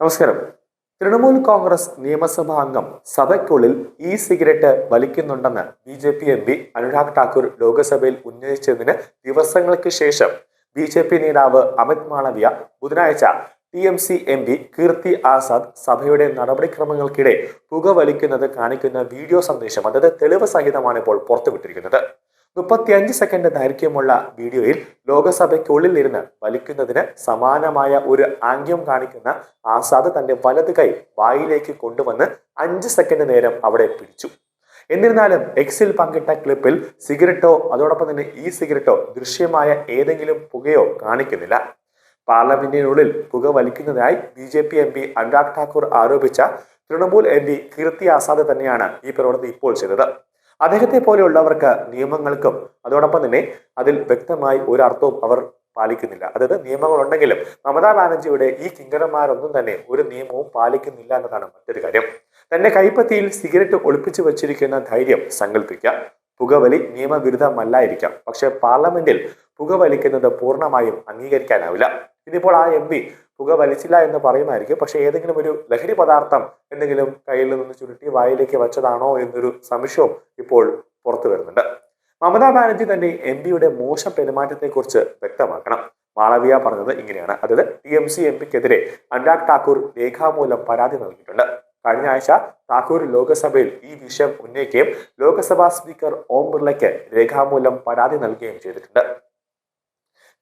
നമസ്കാരം. തൃണമൂൽ കോൺഗ്രസ് നിയമസഭാ അംഗം സഭയ്ക്കുള്ളിൽ e cigarette വലിക്കുന്നുണ്ടെന്ന് B J P M P Anurag Thakur ലോക്സഭയിൽ ഉന്നയിച്ചതിന് ദിവസങ്ങൾക്ക് ശേഷം ബി ജെ പി നേതാവ് അമിത് മാളവ്യ ബുധനാഴ്ച T M C M P Kirti Azad സഭയുടെ നടപടിക്രമങ്ങൾക്കിടെ പുക വലിക്കുന്നത് കാണിക്കുന്ന വീഡിയോ സന്ദേശം അതായത് തെളിവ് സഹിതമാണ് ഇപ്പോൾ പുറത്തുവിട്ടിരിക്കുന്നത്. മുപ്പത്തിയഞ്ച് സെക്കൻഡ് ദൈർഘ്യമുള്ള വീഡിയോയിൽ ലോകസഭയ്ക്കുള്ളിൽ ഇരുന്ന് വലിക്കുന്നതിന് സമാനമായ ഒരു ആംഗ്യം കാണിക്കുന്ന ആസാദ് തന്റെ വലത് കൈ വായിലേക്ക് കൊണ്ടുവന്ന് അഞ്ച് സെക്കൻഡ് നേരം അവിടെ പിടിച്ചു. എന്നിരുന്നാലും എക്സിൽ പങ്കിട്ട ക്ലിപ്പിൽ സിഗരറ്റോ അതോടൊപ്പം തന്നെ ഈ സിഗരറ്റോ ദൃശ്യമായ ഏതെങ്കിലും പുകയോ കാണിക്കുന്നില്ല. പാർലമെന്റിനുള്ളിൽ പുക വലിക്കുന്നതായി B J P M P Anurag Thakur ആരോപിച്ച Trinamool M P Kirti Azad തന്നെയാണ് ഈ പ്രവണത ഇപ്പോൾ ചെയ്തത്. അദ്ദേഹത്തെ പോലെയുള്ളവർക്ക് നിയമങ്ങൾക്കും അതോടൊപ്പം തന്നെ അതിൽ വ്യക്തമായി ഒരു അർത്ഥവും അവർ പാലിക്കുന്നില്ല. അതായത് നിയമങ്ങളുണ്ടെങ്കിലും മമതാ ബാനർജിയുടെ ഈ കിങ്കരന്മാരൊന്നും തന്നെ ഒരു നിയമവും പാലിക്കുന്നില്ല എന്നതാണ് മറ്റൊരു കാര്യം. തന്റെ കൈപ്പത്തിയിൽ സിഗരറ്റ് ഒളിപ്പിച്ചു വച്ചിരിക്കുന്ന ധൈര്യം സങ്കല്പിക്കുക പുകവലി നിയമവിരുദ്ധമല്ലായിരിക്കാം. പക്ഷെ പാർലമെന്റിൽ പുകവലിക്കുന്നത് പൂർണമായും അംഗീകരിക്കാനാവില്ല. ഇനിയിപ്പോൾ ആ എം പി പുക വലിച്ചില്ല എന്ന് പറയുമായിരിക്കും. പക്ഷെ ഏതെങ്കിലും ഒരു ലഹരി പദാർത്ഥം എന്തെങ്കിലും കയ്യിൽ നിന്ന് ചുരുട്ടി വായിലേക്ക് വെച്ചതാണോ എന്നൊരു സംശയവും ഇപ്പോൾ പുറത്തു വരുന്നുണ്ട്. മമതാ ബാനർജി തന്നെ എം പിയുടെ മോശം പെരുമാറ്റത്തെക്കുറിച്ച് വ്യക്തമാക്കണം. മാളവിയ പറഞ്ഞത് ഇങ്ങനെയാണ്. അതായത് ടി എം സി എം പിക്കെതിരെ അനുരാഗ് ഠാക്കൂർ രേഖാമൂലം പരാതി നൽകിയിട്ടുണ്ട്. കഴിഞ്ഞ ആഴ്ച താക്കൂർ ലോക്സഭയിൽ ഈ വിഷയം ഉന്നയിക്കുകയും ലോക്സഭാ സ്പീക്കർ ഓം ബിർളയ്ക്ക് രേഖാമൂലം പരാതി നൽകുകയും ചെയ്തിട്ടുണ്ട്.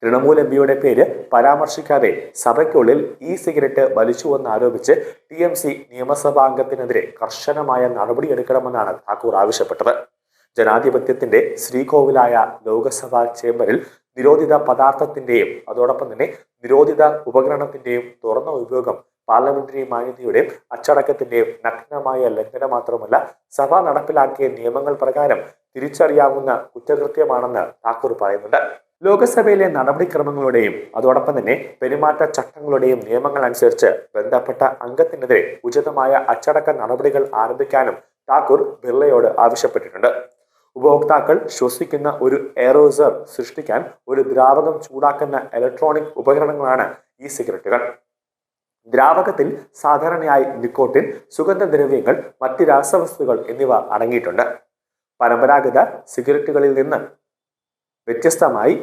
തൃണമൂൽ എം പിയുടെ പേര് പരാമർശിക്കാതെ സഭയ്ക്കുള്ളിൽ ഇ സിഗരറ്റ് വലിച്ചുവെന്ന് ആരോപിച്ച് ടി എം സി നിയമസഭാംഗത്തിനെതിരെ കർശനമായ നടപടിയെടുക്കണമെന്നാണ് താക്കൂർ ആവശ്യപ്പെട്ടത്. ജനാധിപത്യത്തിന്റെ ശ്രീകോവിലായ ലോകസഭാ ചേംബറിൽ നിരോധിത പദാർത്ഥത്തിന്റെയും അതോടൊപ്പം തന്നെ നിരോധിത ഉപകരണത്തിന്റെയും തുറന്ന ഉപയോഗം പാർലമെന്ററി മാന്യതയുടെയും അച്ചടക്കത്തിന്റെയും നഗ്നമായ ലംഘനം മാത്രമല്ല സഭ നടപ്പിലാക്കിയ നിയമങ്ങൾ പ്രകാരം തിരിച്ചറിയാവുന്ന കുറ്റകൃത്യമാണെന്ന് താക്കൂർ പറയുന്നുണ്ട്. ലോകസഭയിലെ നടപടിക്രമങ്ങളുടെയും അതോടൊപ്പം തന്നെ പെരുമാറ്റ ചട്ടങ്ങളുടെയും നിയമങ്ങൾ അനുസരിച്ച് ബന്ധപ്പെട്ട അംഗത്തിനെതിരെ ഉചിതമായ അച്ചടക്ക നടപടികൾ ആരംഭിക്കാനും താക്കൂർ ബിർളയോട് ആവശ്യപ്പെട്ടിട്ടുണ്ട്. ഉപഭോക്താക്കൾ ശ്വസിക്കുന്ന ഒരു എയറോസർ സൃഷ്ടിക്കാൻ ഒരു ദ്രാവകം ചൂടാക്കുന്ന ഇലക്ട്രോണിക് ഉപകരണങ്ങളാണ് ഈ സിഗരറ്റുകൾ. ദ്രാവകത്തിൽ സാധാരണയായി നിക്കോട്ടിൻ സുഗന്ധദ്രവ്യങ്ങൾ മറ്റ് രാസവസ്തുക്കൾ എന്നിവ അടങ്ങിയിട്ടുണ്ട്. പരമ്പരാഗത സിഗരറ്റുകളിൽ നിന്ന് വ്യത്യസ്തമായി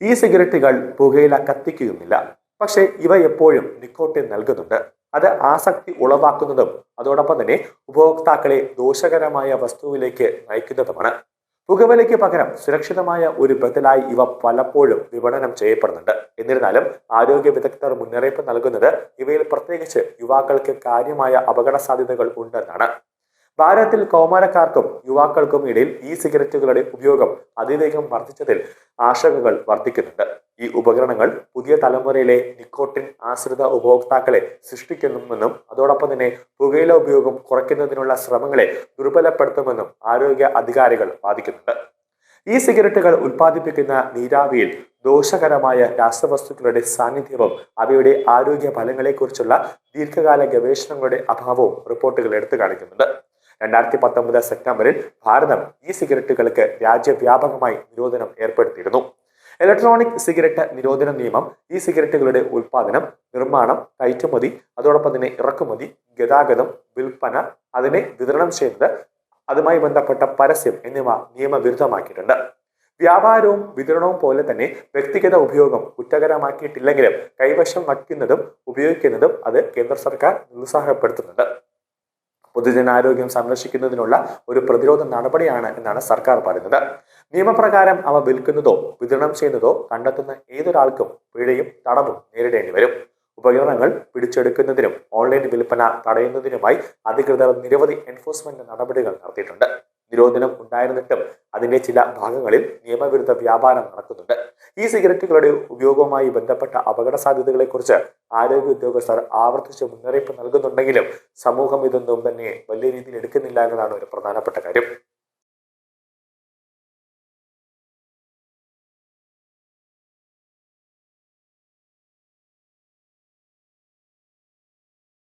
ഈ സിഗരറ്റുകൾ പുകയില കത്തിക്കുകയുമില്ല. പക്ഷെ ഇവ എപ്പോഴും നിക്കോട്ടിൻ നൽകുന്നുണ്ട്. അത് ആസക്തി ഉളവാക്കുന്നതും അതോടൊപ്പം തന്നെ ഉപഭോക്താക്കളെ ദോഷകരമായ വസ്തുവിലേക്ക് നയിക്കുന്നതുമാണ്. പുകവലിക്ക് പകരം സുരക്ഷിതമായ ഒരു ബദലായി ഇവ പലപ്പോഴും വിപണനം ചെയ്യപ്പെടുന്നുണ്ട്. എന്നിരുന്നാലും ആരോഗ്യ വിദഗ്ധർ മുന്നറിയിപ്പ് നൽകുന്നത് ഇവയിൽ പ്രത്യേകിച്ച് യുവാക്കൾക്ക് കാര്യമായ അപകട സാധ്യതകൾ ഉണ്ടെന്നാണ്. ഭാരതത്തിൽ കൗമാരക്കാർക്കും യുവാക്കൾക്കും ഇടയിൽ ഈ സിഗരറ്റുകളുടെ ഉപയോഗം അതിവേഗം വർദ്ധിച്ചതിൽ ആശങ്കകൾ വർദ്ധിക്കുന്നുണ്ട്. ഈ ഉപകരണങ്ങൾ പുതിയ തലമുറയിലെ നിക്കോട്ടിൻ ആശ്രിത ഉപഭോക്താക്കളെ സൃഷ്ടിക്കുന്നുവെന്നും അതോടൊപ്പം തന്നെ പുകയില ഉപയോഗം കുറയ്ക്കുന്നതിനുള്ള ശ്രമങ്ങളെ ദുർബലപ്പെടുത്തുമെന്നും ആരോഗ്യ അധികാരികൾ വാദിക്കുന്നുണ്ട്. ഈ സിഗരറ്റുകൾ ഉൽപ്പാദിപ്പിക്കുന്ന നീരാവിയിൽ ദോഷകരമായ രാസവസ്തുക്കളുടെ സാന്നിധ്യവും അവയുടെ ആരോഗ്യ ഫലങ്ങളെക്കുറിച്ചുള്ള ദീർഘകാല ഗവേഷണങ്ങളുടെ അഭാവവും റിപ്പോർട്ടുകൾ എടുത്തു കാണിക്കുന്നുണ്ട് രണ്ടായിരത്തി പത്തൊമ്പത് സെപ്റ്റംബറിൽ ഭാരതം ഈ സിഗരറ്റുകൾക്ക് രാജ്യവ്യാപകമായി നിരോധനം ഏർപ്പെടുത്തിയിരുന്നു. ഇലക്ട്രോണിക് സിഗരറ്റ് നിരോധന നിയമം ഈ സിഗരറ്റുകളുടെ ഉൽപാദനം നിർമ്മാണം കയറ്റുമതി അതോടൊപ്പം തന്നെ ഇറക്കുമതി ഗതാഗതം വിൽപ്പന അതിനെ വിതരണം ചെയ്യുന്നത് അതുമായി ബന്ധപ്പെട്ട പരസ്യം എന്നിവ നിയമവിരുദ്ധമാക്കിയിട്ടുണ്ട്. വ്യാപാരവും വിതരണവും പോലെ തന്നെ വ്യക്തിഗത ഉപയോഗം കുറ്റകരമാക്കിയിട്ടില്ലെങ്കിലും കൈവശം വയ്ക്കുന്നതും ഉപയോഗിക്കുന്നതും അത് കേന്ദ്ര സർക്കാർ നിരുത്സാഹപ്പെടുത്തുന്നുണ്ട്. പൊതുജനാരോഗ്യം സംരക്ഷിക്കുന്നതിനുള്ള ഒരു പ്രതിരോധ നടപടിയാണ് എന്നാണ് സർക്കാർ പറയുന്നത്. നിയമപ്രകാരം അവ വിൽക്കുന്നതോ വിതരണം ചെയ്യുന്നതോ കണ്ടെത്തുന്ന ഏതൊരാൾക്കും പിഴയും തടവും നേരിടേണ്ടി വരും. ഉപകരണങ്ങൾ പിടിച്ചെടുക്കുന്നതിനും ഓൺലൈൻ വിൽപ്പന തടയുന്നതിനുമായി അധികൃതർ നിരവധി എൻഫോഴ്സ്മെന്റ് നടപടികൾ നടത്തിയിട്ടുണ്ട്. നിരോധനം ഉണ്ടായിരുന്നിട്ടും അതിന്റെ ചില ഭാഗങ്ങളിൽ നിയമവിരുദ്ധ വ്യാപാരം നടക്കുന്നുണ്ട്. ഈ സിഗരറ്റുകളുടെ ഉപയോഗവുമായി ബന്ധപ്പെട്ട അപകട സാധ്യതകളെക്കുറിച്ച് ആരോഗ്യ ഉദ്യോഗസ്ഥർ ആവർത്തിച്ച് മുന്നറിയിപ്പ് നൽകുന്നുണ്ടെങ്കിലും സമൂഹം ഇതൊന്നും തന്നെ വലിയ രീതിയിൽ എടുക്കുന്നില്ല എന്നതാണ് ഒരു പ്രധാനപ്പെട്ട കാര്യം.